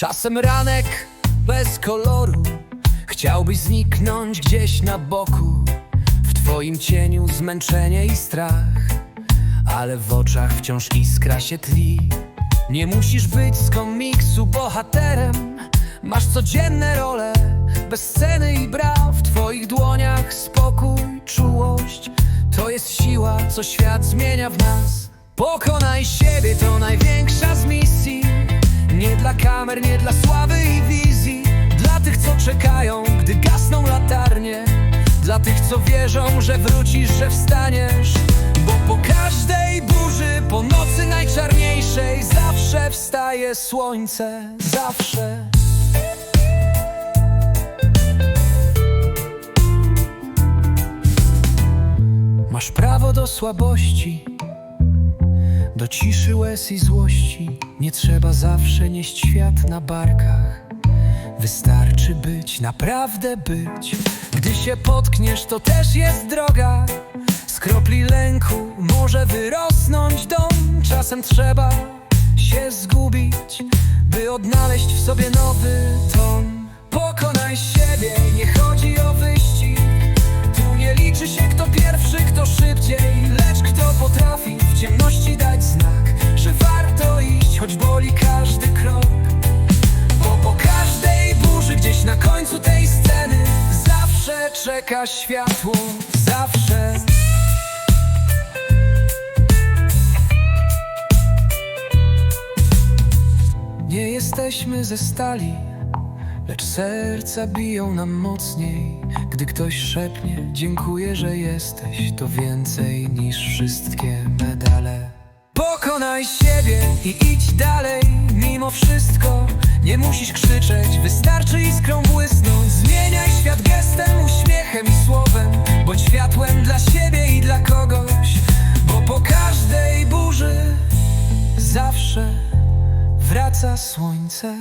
Czasem ranek bez koloru Chciałbyś zniknąć gdzieś na boku. W twoim cieniu zmęczenie i strach Ale w oczach wciąż iskra się tli. Nie musisz być z komiksu bohaterem Masz codzienne role Bez sceny i bra W twoich dłoniach spokój, czułość To jest siła, co świat zmienia w nas. Pokonaj siebie, to największa z misji Nie dla kamer, nie dla sławy i wizji. Dla tych, co czekają, gdy gasną latarnie. Dla tych, co wierzą, że wrócisz, że wstaniesz. Bo po każdej burzy, po nocy najczarniejszej Zawsze wstaje słońce, zawsze. Masz prawo do słabości, do ciszy łez i złości. Nie trzeba zawsze nieść świat na barkach. Wystarczy być, naprawdę być. Gdy się potkniesz, to też jest droga. Z kropli lęku może wyrosnąć dom. Czasem trzeba się zgubić, by odnaleźć w sobie nowy ton. Pokonaj siebie, czeka światło, zawsze. Nie jesteśmy ze stali Lecz serca biją nam mocniej. Gdy ktoś szepnie Dziękuję, że jesteś To więcej niż wszystkie medale. Pokonaj siebie i idź dalej Mimo wszystko nie musisz krzyczeć Wystarczy iskrą błysnąć. Zmieniaj świat gestem, uśmiechem i słowem. Bądź światłem dla siebie i dla kogoś. Bo po każdej burzy Zawsze wraca słońce